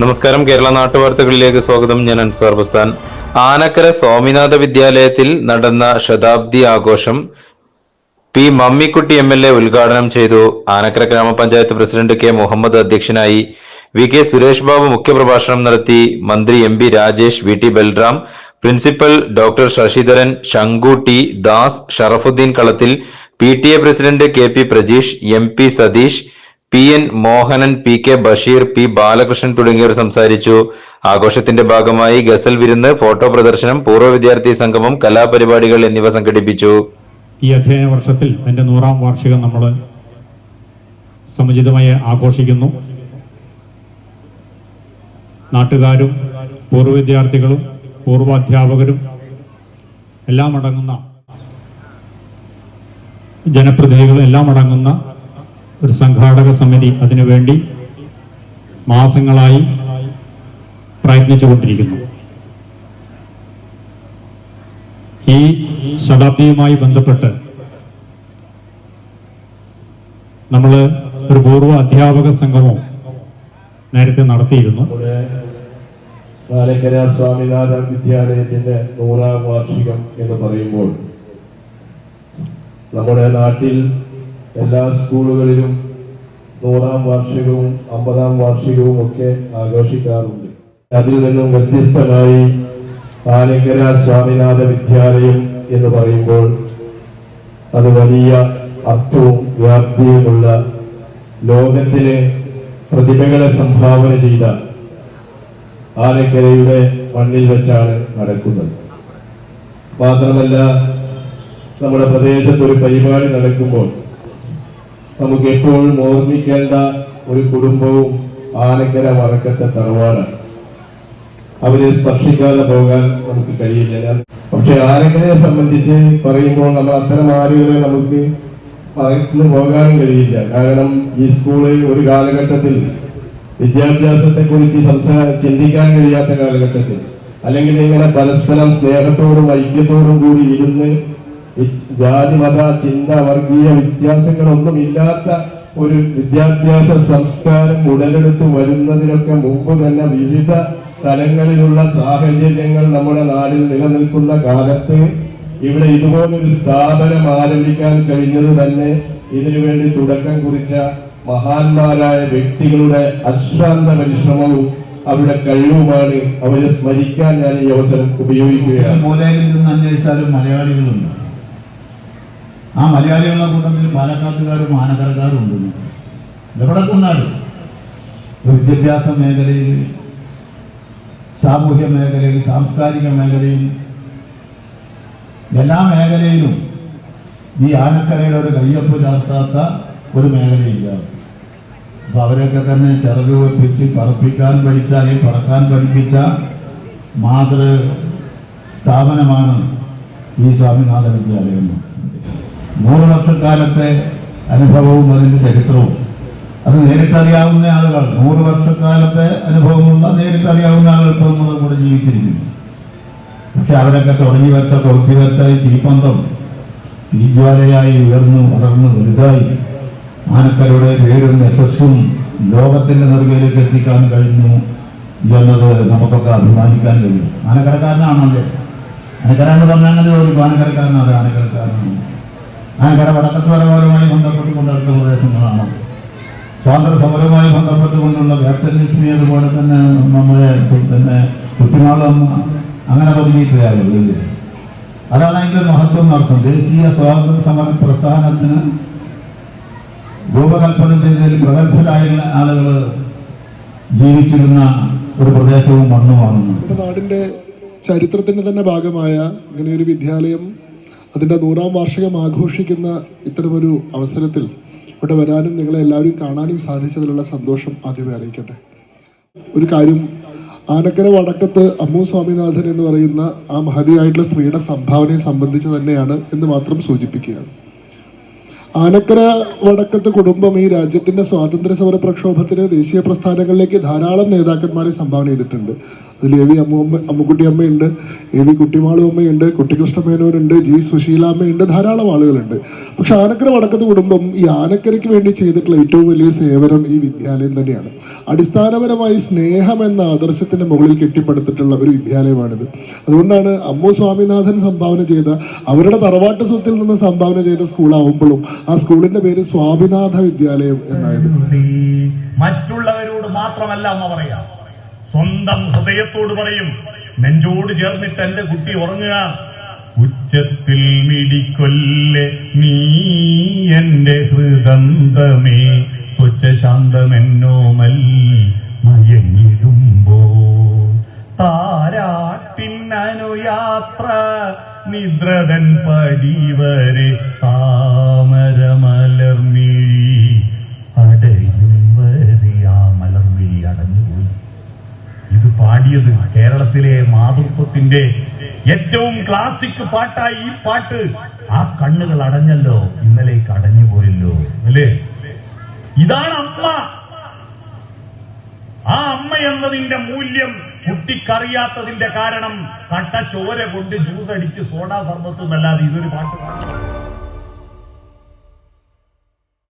നമസ്കാരം. കേരള നാട്ടുവാർത്തകളിലേക്ക് സ്വാഗതം. ഞാൻ അൻസാർ ബസ്താൻ. ആനക്കര സ്വാമിനാഥ വിദ്യാലയത്തിൽ നടന്ന ശതാബ്ദി ആഘോഷം P Mammikutty M L A ഉദ്ഘാടനം ചെയ്തു. ആനക്കര ഗ്രാമപഞ്ചായത്ത് പ്രസിഡന്റ് കെ മുഹമ്മദ് അധ്യക്ഷനായി വി കെ സുരേഷ് ബാബു മുഖ്യപ്രഭാഷണം നടത്തി മന്ത്രി M P Rajesh V T Balram principal doctor Sasidharan Shanku T Das Sharafuddin Kalathil P T A president K P Prajeesh M P Satheesh P N Mohanan P K Basheer P Balakrishnan തുടങ്ങിയവർ സംസാരിച്ചു. ആഘോഷത്തിന്റെ ഭാഗമായി ഗസൽ വിരുന്ന് photo പ്രദർശനം പൂർവ വിദ്യാർത്ഥി സംഗമം കലാപരിപാടികൾ എന്നിവ സംഘടിപ്പിച്ചു. ഈ അധ്യയന വർഷത്തിൽ എന്റെ നൂറാം വാർഷികം നമ്മൾ സമുചിതമായി ആഘോഷിക്കുന്നു. നാട്ടുകാരും പൂർവ വിദ്യാർത്ഥികളും പൂർവാധ്യാപകരും എല്ലാം അടങ്ങുന്ന ജനപ്രതിനിധികളും എല്ലാം അടങ്ങുന്ന ഒരു സംഘാടക സമിതി അതിനുവേണ്ടി മാസങ്ങളായി പ്രയത്നിച്ചുകൊണ്ടിരിക്കുന്നു. ഈ ശതാബ്ദിയുമായി ബന്ധപ്പെട്ട് നമ്മൾ ഒരു പൂർവ അധ്യാപക സംഗമം നേരത്തെ നടത്തിയിരുന്നു. പാലക്കര സ്വാമിനാഥൻ വിദ്യാലയത്തിന്റെ നൂറാം വാർഷികം എന്ന് പറയുമ്പോൾ നമ്മുടെ നാട്ടിൽ എല്ലാ സ്കൂളുകളിലും നൂറാം വാർഷികവും അമ്പതാം വാർഷികവും ഒക്കെ ആഘോഷിക്കാറുണ്ട്. അതിൽ നിന്നും വ്യത്യസ്തമായി പാലക്കര സ്വാമിനാഥ വിദ്യാലയം എന്ന് പറയുമ്പോൾ അത് വലിയ അർത്ഥവും വ്യാപ്തിയുമുള്ള ലോകത്തിന് പ്രതിഭകളെ സംഭാവന ചെയ്ത ആലക്കരയുടെ മണ്ണിൽ വെച്ചാണ് നടക്കുന്നത്. മാത്രമല്ല നമ്മുടെ പ്രദേശത്ത് ഒരു പരിപാടി നടക്കുമ്പോൾ നമുക്ക് എപ്പോഴും ഓർമ്മിക്കേണ്ട ഒരു കുടുംബവും ആനക്കര വറക്കത്തെ തറവാടാണ്. അവരെ സ്പർശിക്കാതെ പോകാൻ നമുക്ക് കഴിയില്ല. പക്ഷെ ആനക്കരയെ സംബന്ധിച്ച് പറയുമ്പോൾ നമ്മൾ അത്തരം ആളുകളെ നമുക്ക് പറഞ്ഞു പോകാനും കഴിയില്ല. കാരണം ഈ സ്കൂൾ ഒരു കാലഘട്ടത്തിൽ വിദ്യാഭ്യാസത്തെ കുറിച്ച് സംസാര ചിന്തിക്കാൻ കഴിയാത്ത കാലഘട്ടത്തിൽ അല്ലെങ്കിൽ ഇങ്ങനെ പരസ്പരം സ്നേഹത്തോടും ഐക്യത്തോടും കൂടി ഇരുന്ന് വി- ജാതി മത ചിന്ത വർഗീയ വ്യത്യാസങ്ങളൊന്നും ഇല്ലാത്ത ഒരു വിദ്യാഭ്യാസ സംസ്കാരം ഉടലെടുത്ത് വരുന്നതിനൊക്കെ മുമ്പ് തന്നെ വിവിധ തലങ്ങളിലുള്ള സാഹചര്യങ്ങൾ നമ്മുടെ നാടിൽ നിലനിൽക്കുന്ന കാലത്ത് ഇവിടെ ഇതുപോലൊരു സ്ഥാപനം ആരംഭിക്കാൻ കഴിഞ്ഞത് തന്നെ ഇതിനുവേണ്ടി തുടക്കം കുറിച്ച മഹാന്മാരായ വ്യക്തികളുടെ അശ്രാന്ത പരിശ്രമവും അവരുടെ കഴിവുമാണ് അവരെ സ്മരിക്കാൻ ഞാൻ ഈ അവസരം ഉപയോഗിക്കുകയാണ്. മലയാളികളുണ്ട്. ആ മലയാളികളുടെ കൂട്ടത്തിൽ പാലക്കാട്ടുകാരും ആനക്കരക്കാരും ഉണ്ട്. എവിടെ ഒരു വിദ്യാഭ്യാസ മേഖലയിൽ സാമൂഹ്യ മേഖലയിൽ സാംസ്കാരിക മേഖലയിൽ എല്ലാ മേഖലയിലും ഈ ആനക്കരയുടെ ഒരു കയ്യൊപ്പ് ചാർത്താത്ത ഒരു മേഖലയില്ല. അപ്പം അവരൊക്കെ തന്നെ ചിറക് വെപ്പിച്ച് പറപ്പിക്കാൻ പഠിച്ച അല്ലെങ്കിൽ പറക്കാൻ പഠിപ്പിച്ച മാതൃ സ്ഥാപനമാണ് ഈ സ്വാമിനാഥ വിദ്യാലയം. നൂറ് വർഷക്കാലത്തെ അനുഭവവും അതിന്റെ ചരിത്രവും. അത് നേരിട്ടറിയാവുന്ന ആളുകൾ നൂറ് വർഷക്കാലത്തെ അനുഭവമുള്ള നേരിട്ടറിയാവുന്ന ആളുകൾ നമ്മുടെ കൂടെ ജീവിച്ചിരിക്കുന്നു. പക്ഷെ അവരൊക്കെ തുടങ്ങി വെച്ച കൊളുത്തി വെച്ച ഈ തീപ്പന്തം തീജ്വാലയായി ഉയർന്നു വളർന്നു വലുതായി. ആനക്കരുടെ പേരും യശസ്സും ലോകത്തിന്റെ നെറുകയിലേക്ക് എത്തിക്കാൻ കഴിഞ്ഞു എന്നത് നമുക്കൊക്കെ അഭിമാനിക്കാൻ കഴിയും. ആനക്കരക്കാരനാണല്ലേ ആനക്കര എന്ന് പറഞ്ഞാൽ അങ്ങനെ ചോദിക്കും ആനക്കരക്കാരനാണ് ആനക്കരക്കാരനാണ് ആനക്കര വടക്കത്തോരപരമായി പരമാരമായി ബന്ധപ്പെട്ട് കൊണ്ടിരുന്ന പ്രദേശങ്ങളാണ്. സ്വാതന്ത്ര്യ സമരവുമായി ബന്ധപ്പെട്ടുകൊണ്ടുള്ള ക്യാപ്റ്റൻ ലക്ഷ്മി അതുപോലെ തന്നെ നമ്മുടെ പിന്നെ കുട്ടിനാളും അങ്ങനെ ഇല്ലേ? അതാണ് അതിന്റെ മഹത്വം നടത്തും ദേശീയ സ്വാതന്ത്ര്യ സമര പ്രസ്ഥാനത്തിന് രൂപകൽപ്പന ചെയ്തതിൽ പ്രഗത്ഭരായുള്ള ആളുകൾ ജീവിച്ചിരുന്ന ഒരു പ്രദേശവും മണ്ണുമാണെന്ന്. നാടിന്റെ നാടിന്റെ ചരിത്രത്തിന്റെ തന്നെ ഭാഗമായ ഇങ്ങനെ ഒരു വിദ്യാലയം അതിന്റെ നൂറാം വാർഷികം ആഘോഷിക്കുന്ന ഇത്തരമൊരു അവസരത്തിൽ ഇവിടെ വരാനും നിങ്ങളെ എല്ലാവരും കാണാനും സാധിച്ചതിലുള്ള സന്തോഷം ആദ്യമേ അറിയിക്കട്ടെ. ഒരു കാര്യം ആനക്കര വടക്കത്ത് അമ്മു സ്വാമിനാഥൻ എന്ന് പറയുന്ന ആ മഹതിയായിട്ടുള്ള സ്ത്രീയുടെ സംഭാവനയെ സംബന്ധിച്ച് തന്നെയാണ് എന്ന് മാത്രം സൂചിപ്പിക്കുകയാണ്. ആനക്കര വടക്കത്ത് കുടുംബം ഈ രാജ്യത്തിന്റെ സ്വാതന്ത്ര്യ സമര പ്രക്ഷോഭത്തിന് ദേശീയ പ്രസ്ഥാനങ്ങളിലേക്ക് ധാരാളം നേതാക്കന്മാരെ സംഭാവന ചെയ്തിട്ടുണ്ട്. അതിൽ എ വി അമ്മ അമ്മുക്കുട്ടി അമ്മയുണ്ട് എ വി കുട്ടിമാളു അമ്മയുണ്ട് കുട്ടികൃഷ്ണ മേനോനുണ്ട് ജി സുശീലാമ്മയുണ്ട് ധാരാളം ആളുകളുണ്ട്. പക്ഷെ ആനക്കര വടക്കത്ത് കുടുംബം ഈ ആനക്കരയ്ക്ക് വേണ്ടി ചെയ്തിട്ടുള്ള ഏറ്റവും വലിയ സേവനം ഈ വിദ്യാലയം തന്നെയാണ്. അടിസ്ഥാനപരമായി സ്നേഹം എന്ന ആദർശത്തിന്റെ മുകളിൽ കെട്ടിപ്പടുത്തിട്ടുള്ള ഒരു വിദ്യാലയമാണിത്. അതുകൊണ്ടാണ് അമ്മു സ്വാമിനാഥൻ സംഭാവന ചെയ്ത അവരുടെ തറവാട്ട് സ്വത്തിൽ നിന്ന് സംഭാവന ചെയ്ത സ്കൂളാവുമ്പോഴും ആ സ്കൂളിന്റെ പേര് സ്വാമിനാഥ വിദ്യാലയം എന്നായത്. മറ്റുള്ളവരോട് മാത്രമല്ല അമ്മ പറയാം. സ്വന്തം ഹൃദയത്തോട് പറയും നെഞ്ചോട് ചേർന്നിട്ട് എന്റെ കുട്ടി ഉറങ്ങുക. ഉച്ചത്തിൽ മിടിക്കൊല്ലെ നീ എന്റെ ഹൃദന്തമേ സ്വച്ഛശാന്തമെന്നോമൽ മയങ്ങിടുമ്പോ. താരാട്ടിനനുയാത്ര നിദ്രതൻ പടിവരെ താമരമലർമിഴി അടയും വരെ ആ മലർമിഴി അടഞ്ഞുപോയി. പാടിയത് കേരളത്തിലെ മാതൃത്വത്തിന്റെ ഏറ്റവും ക്ലാസിക് പാട്ടായി ഈ പാട്ട്. ആ കണ്ണുകൾ അടഞ്ഞല്ലോ ഇന്നലേക്ക് അടഞ്ഞു പോയല്ലോ അല്ലേ? ഇതാണ് അമ്മ. ആ അമ്മ എന്നതിന്റെ മൂല്യം കുട്ടിക്കറിയാത്തതിന്റെ കാരണം കട്ട ചോര കൊണ്ട് ജ്യൂസ് അടിച്ച് സോഡാ സർബത്ത് എന്നല്ലാതെ ഇതൊരു പാട്ട് പാടും